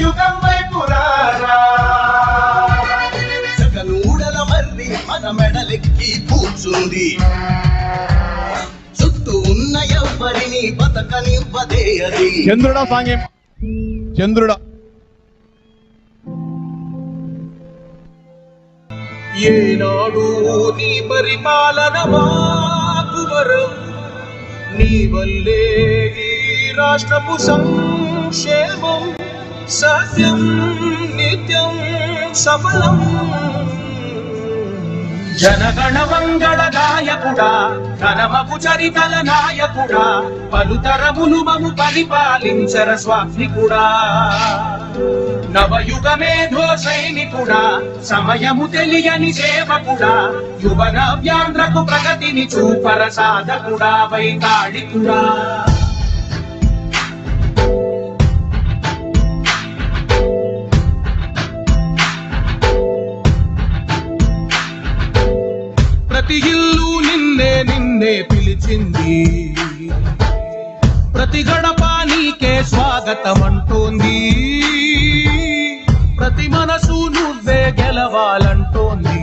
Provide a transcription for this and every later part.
యుగం వైపు జగనూడల మర్రి మన మెడలెక్కి కూర్చుంది. చుట్టూ ఉన్న ఎవ్వరిని బతకనివ్వదే అది. చంద్రుడా సాంగ్యం. చంద్రుడా. ఏనాడు నీ పరిపాలన మాకు వరం. నీ వల్లే ఈ రాష్ట్రపు సంక్షేమం. సత్యం నిత్యం సఫలం. జనగణ మంగళ నాయకుడా ఘనమపు చరితల నాయకుడా పలుతరములు మము పరిపాలించర స్వామికుడా నవయుగమేధో సైనికుడా సమయము తెలియని సేవకుడా యువన వ్యాంధ్రకు ప్రగతిని చూపర సాధకుడా వైతాళికుడా. నిన్నే పిలిచింది. ప్రతి గడప నీకే స్వాగతం అంటోంది ప్రతి మనసు నువ్వే గెలవాలంటోంది.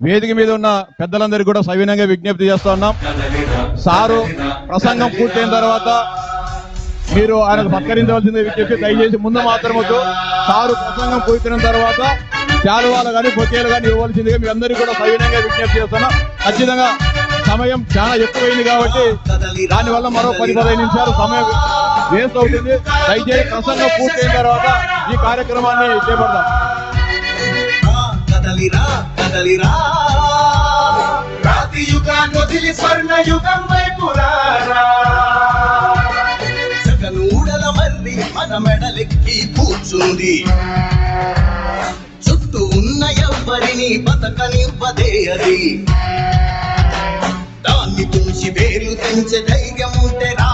వేదిక మీద ఉన్న పెద్దలందరికీ కూడా సవినంగా విజ్ఞప్తి చేస్తా ఉన్నాం. సారు ప్రసంగం పూర్తయిన తర్వాత మీరు ఆయనకు సత్కరించవలసింది విజ్ఞప్తి దయచేసి ముందు మాత్రం వద్దు. సారు ప్రసంగం పూర్తయిన తర్వాత శాలువాలు కానీ బొకేలు కానీ ఇవ్వవలసిందిగా మీ అందరికీ కూడా సవినంగా విజ్ఞప్తి చేస్తున్నాం. ఖచ్చితంగా సమయం చాలా ఎక్కువైంది కాబట్టి దానివల్ల మరో పది పదహైదు నిమిషాలు సమయం వేస్ట్ అవుతుంది. దయచేసి ప్రసంగం పూర్తయిన తర్వాత ఈ కార్యక్రమాన్ని చేపడదాం. కదలిరా. రాతి యుగాన్ని వదిలి స్వర్ణ యుగం వైపు రారా. జగనూడల మన మెడలెక్కి కూర్చుంది. చుట్టూ ఉన్న ఎవ్వరిని బతకనివ్వదే అది. దాన్ని తుంచి వేలు తెంచే ధైర్యం ఉంటే రా.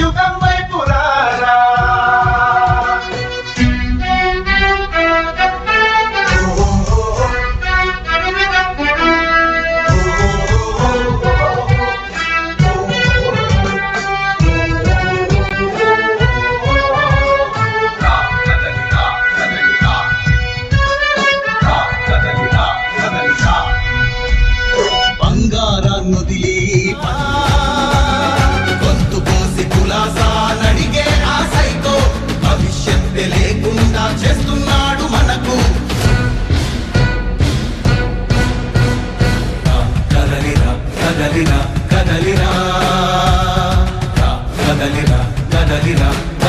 స్వర్ణ యుగం వైపు రారా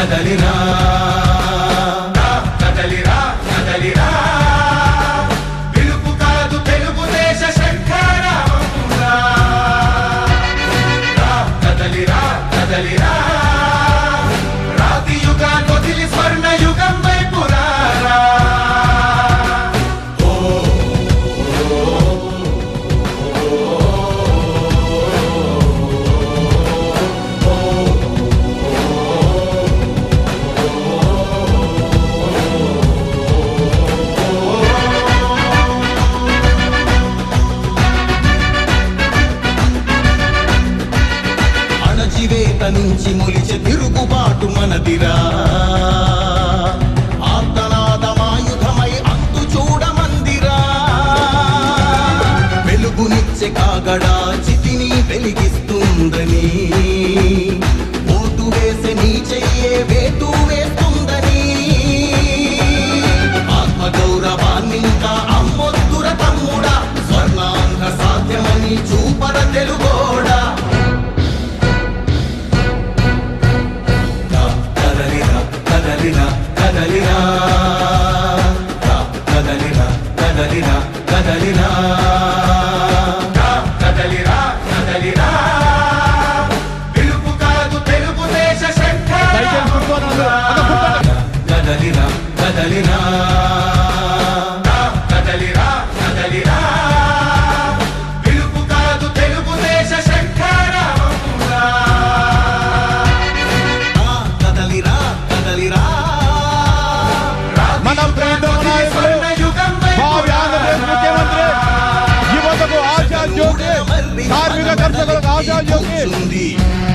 కదలినా தியாகராஜ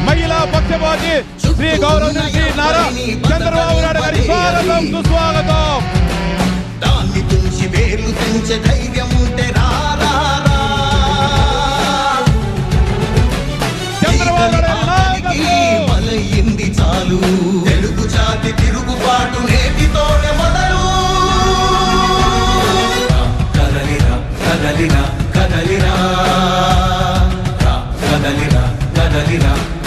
మహిళా పక్షపాతి శ్రీ గౌరవ నుంచి నారా చంద్రబాబు నాయుడు గారి స్వాగతం సుస్వాగతం. దాన్ని తుంచి ఉంటే రారా చంద్రబాబు నాయుడు చాలు. తిరుగుబాటు నేటితోనే మొదలు. కదలిరా కదలిరా.